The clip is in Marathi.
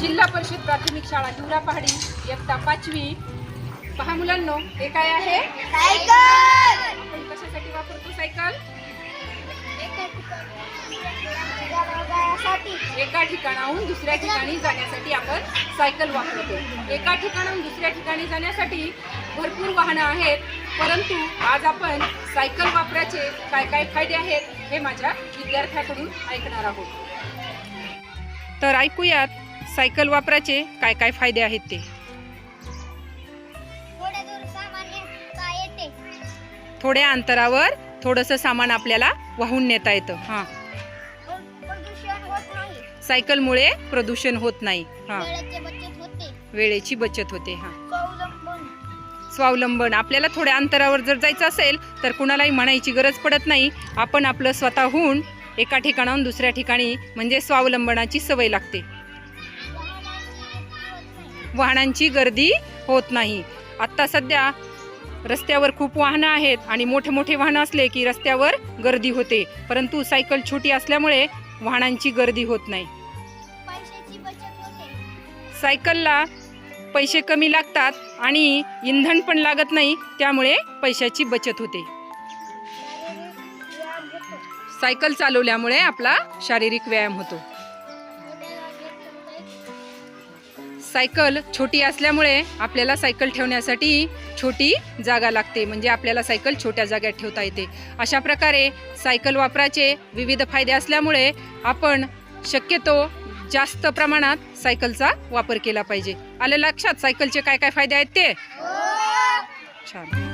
जिल्हा परिषद प्राथमिक शाळा हिवरा पहाडी इयत्ता पाचवी. पहा मुलांनो हे काय आहे? आपण कशासाठी वापरतो सायकल? एका ठिकाणाहून दुसऱ्या ठिकाणी जाण्यासाठी आपण सायकल वापरतो. एका ठिकाणाहून दुसऱ्या ठिकाणी जाण्यासाठी भरपूर वाहनं आहेत परंतु आज आपण सायकल वापराचे काय काय फायदे आहेत हे माझ्या विद्यार्थ्याकडून ऐकणार आहोत. तर ऐकूयात. सायकल वापराचे काय काय फायदे आहेत ते? थोड्या अंतरावर थोडंसं सामान आपल्याला वाहून नेता येतं. हां. सायकलमुळे प्रदूषण होत नाही. हां. वेळेचे बचत होते. हां. स्वावलंबन. स्वावलंबन. आपल्याला थोड्या अंतरावर जर जायचं असेल तर कुणालाही म्हणायची गरज पडत नाही. आपण आपलं स्वतःहून एका ठिकाणाहून दुसऱ्या ठिकाणी म्हणजे स्वावलंबनाची सवय लागते. वाहनांची गर्दी होत नाही. आत्ता सध्या रस्त्यावर खूप वाहनं आहेत आणि मोठे मोठे वाहनं असले की रस्त्यावर गर्दी होते. परंतु सायकल छोटी असल्यामुळे वाहनांची गर्दी होत नाही. सायकलला पैसे कमी लागतात आणि इंधन पण लागत नाही त्यामुळे पैशाची बचत होतो. सायकल चालवल्यामुळे आपला शारीरिक व्यायाम होतो. सायकल छोटी असल्यामुळे आपल्याला सायकल ठेवण्यासाठी छोटी जागा लागते म्हणजे आपल्याला सायकल छोट्या जाग्यात ठेवता येते. अशा प्रकारे सायकल वापराचे विविध फायदे असल्यामुळे आपण शक्यतो जास्त प्रमाणात सायकलचा वापर केला पाहिजे. आलं लक्षात? सायकलचे काय काय फायदे आहेत ते? छान.